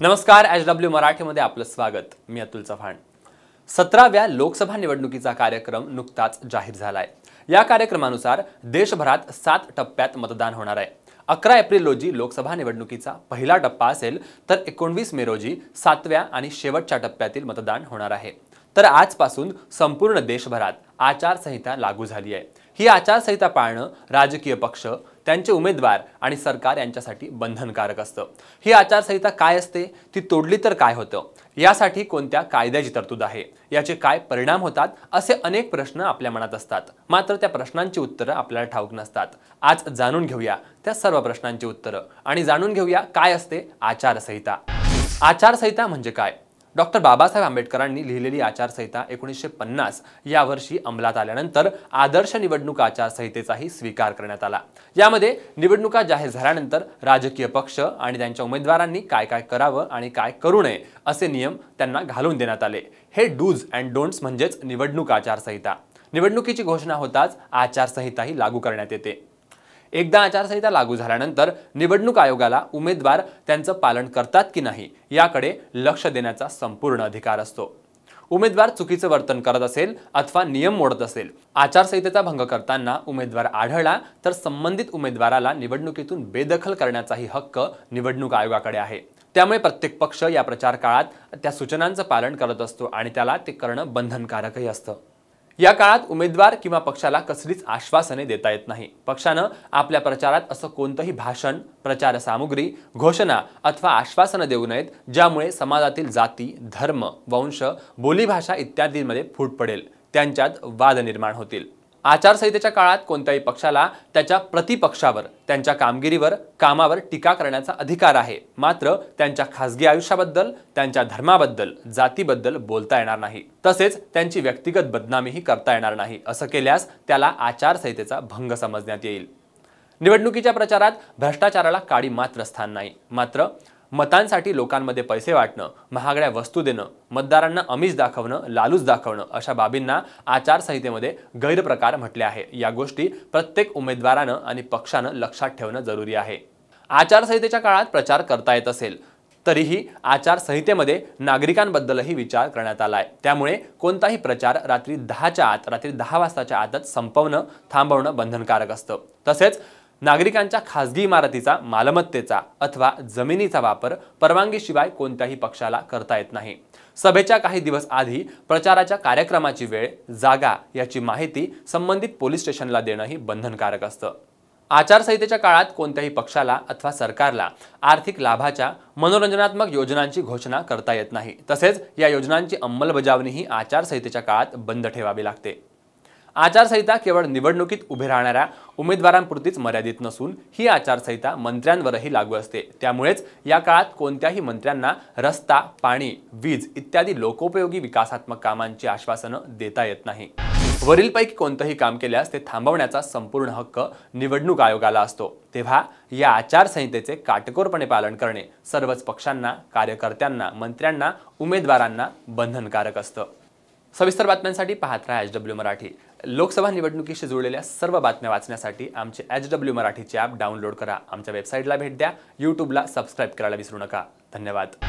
नमस्कार H W मराठीमध्ये आपलं स्वागत. मी अतुल चव्हाण. सतराव्या लोकसभा निवडणुकीचा कार्यक्रम नुकताच जाहीर झालाय. या कार्यक्रमानुसार देशभरात सात टप्प्यात मतदान होणार आहे. अकरा एप्रिल रोजी लोकसभा निवडणुकीचा पहिला टप्पा असेल तर एकोणवीस मे रोजी सातव्या आणि शेवटच्या टप्प्यातील मतदान होणार आहे. तर आजपासून संपूर्ण देशभरात आचारसंहिता लागू झाली आहे. ही आचारसंहिता पाळणं राजकीय पक्ष त्यांचे उमेदवार आणि सरकार यांच्यासाठी बंधनकारक असतं. ही आचारसंहिता काय असते? ती तोडली तर काय होतं? यासाठी कोणत्या कायद्याची तरतूद आहे? याचे काय परिणाम होतात? असे अनेक प्रश्न आपल्या मनात असतात. मात्र त्या प्रश्नांची उत्तरं आपल्याला ठाऊक नसतात. आज जाणून घेऊया त्या सर्व प्रश्नांची उत्तरं. आणि जाणून घेऊया काय असते आचारसंहिता. आचारसंहिता म्हणजे काय? डॉक्टर बाबासाहेब आंबेडकरांनी लिहिलेली आचारसंहिता एकोणीसशे पन्नास यावर्षी अंमलात आल्यानंतर आदर्श निवडणूक आचारसंहितेचाही स्वीकार करण्यात आला. यामध्ये निवडणुका जाहीर झाल्यानंतर राजकीय पक्ष आणि त्यांच्या उमेदवारांनी काय काय करावं आणि काय करू नये असे नियम त्यांना घालून देण्यात आले. हे डूज अँड डोंट्स म्हणजेच निवडणूक आचारसंहिता. निवडणुकीची घोषणा होताच आचारसंहिताही लागू करण्यात येते. एकदा आचारसंहिता लागू झाल्यानंतर निवडणूक आयोगाला उमेदवार त्यांचं पालन करतात की नाही याकडे लक्ष देण्याचा संपूर्ण अधिकार असतो. उमेदवार चुकीचं वर्तन करत असेल अथवा नियम मोडत असेल आचारसंहितेचा भंग करताना उमेदवार आढळला तर संबंधित उमेदवाराला निवडणुकीतून बेदखल करण्याचाही हक्क निवडणूक आयोगाकडे आहे. त्यामुळे प्रत्येक पक्ष या प्रचार काळात त्या सूचनांचं पालन करत असतो आणि त्याला ते करणं बंधनकारकही असतं. या काळात उमेदवार किंवा पक्षाला कसलीच आश्वासने देता येत नाही. पक्षानं आपल्या प्रचारात असं कोणतंही भाषण प्रचार सामुग्री घोषणा अथवा आश्वासनं देऊ नयेत ज्यामुळे समाजातील जाती धर्म वंश बोलीभाषा इत्यादींमध्ये फूट पडेल. त्यांच्यात वाद निर्माण होतील. आचारसंहितेच्या काळात कोणत्याही पक्षाला त्याच्या प्रतिपक्षावर त्यांच्या कामगिरीवर कामावर टीका करण्याचा अधिकार आहे. मात्र त्यांच्या खासगी आयुष्याबद्दल त्यांच्या धर्माबद्दल जातीबद्दल बोलता येणार नाही. तसेच त्यांची व्यक्तिगत बदनामीही करता येणार नाही असं केल्यास त्याला आचारसंहितेचा भंग समजण्यात येईल. निवडणुकीच्या प्रचारात भ्रष्टाचाराला काळी मात्र स्थान नाही. मात्र मतांसाठी लोकांमध्ये पैसे वाटणं महागड्या वस्तू देणं मतदारांना अमिष दाखवणं लालूच दाखवणं अशा बाबींना आचारसंहितेमध्ये गैरप्रकार म्हटले आहे. या गोष्टी प्रत्येक उमेदवारानं आणि पक्षानं लक्षात ठेवणं जरुरी आहे. आचारसंहितेच्या काळात प्रचार करता येत असेल तरीही आचारसंहितेमध्ये नागरिकांबद्दलही विचार करण्यात आलाय. त्यामुळे कोणताही प्रचार रात्री दहाच्या आत रात्री दहा वाजताच्या आतच संपवणं थांबवणं बंधनकारक असतं. तसेच नागरिकांच्या खासगी इमारतीचा मालमत्तेचा अथवा जमिनीचा वापर परवानगीशिवाय कोणत्याही पक्षाला करता येत नाही. सभेच्या काही दिवस आधी प्रचाराच्या कार्यक्रमाची वेळ जागा याची माहिती संबंधित पोलीस स्टेशनला देणंही बंधनकारक असतं. आचारसंहितेच्या काळात कोणत्याही पक्षाला अथवा सरकारला आर्थिक लाभाच्या मनोरंजनात्मक योजनांची घोषणा करता येत नाही. तसेच या योजनांची अंमलबजावणीही आचारसंहितेच्या काळात बंद ठेवावी लागते. आचारसंहिता केवळ निवडणुकीत उभे राहणाऱ्या उमेदवारांपुरतीच मर्यादित नसून ही आचारसंहिता मंत्र्यांवरही लागू असते. त्यामुळेच या काळात कोणत्याही मंत्र्यांना रस्ता पाणी वीज इत्यादी लोकोपयोगी विकासात्मक कामांची आश्वासनं देता येत नाही. वरीलपैकी कोणतंही काम केल्यास ते थांबवण्याचा संपूर्ण हक्क निवडणूक आयोगाला असतो. तेव्हा या आचारसंहितेचे काटेकोरपणे पालन करणे सर्वच पक्षांना कार्यकर्त्यांना मंत्र्यांना उमेदवारांना बंधनकारक असतं. सविस्तर बातम्यांसाठी पाहत राहा एच डब्ल्यू मराठी. लोकसभा निवडणुकीशी जुळलेल्या सर्व बातम्या वाचण्यासाठी आमचे एच डब्ल्यू मराठीचे ॲप डाउनलोड करा. आमच्या वेबसाईटला भेट द्या. यूट्यूबला सबस्क्राईब करायला विसरू नका. धन्यवाद.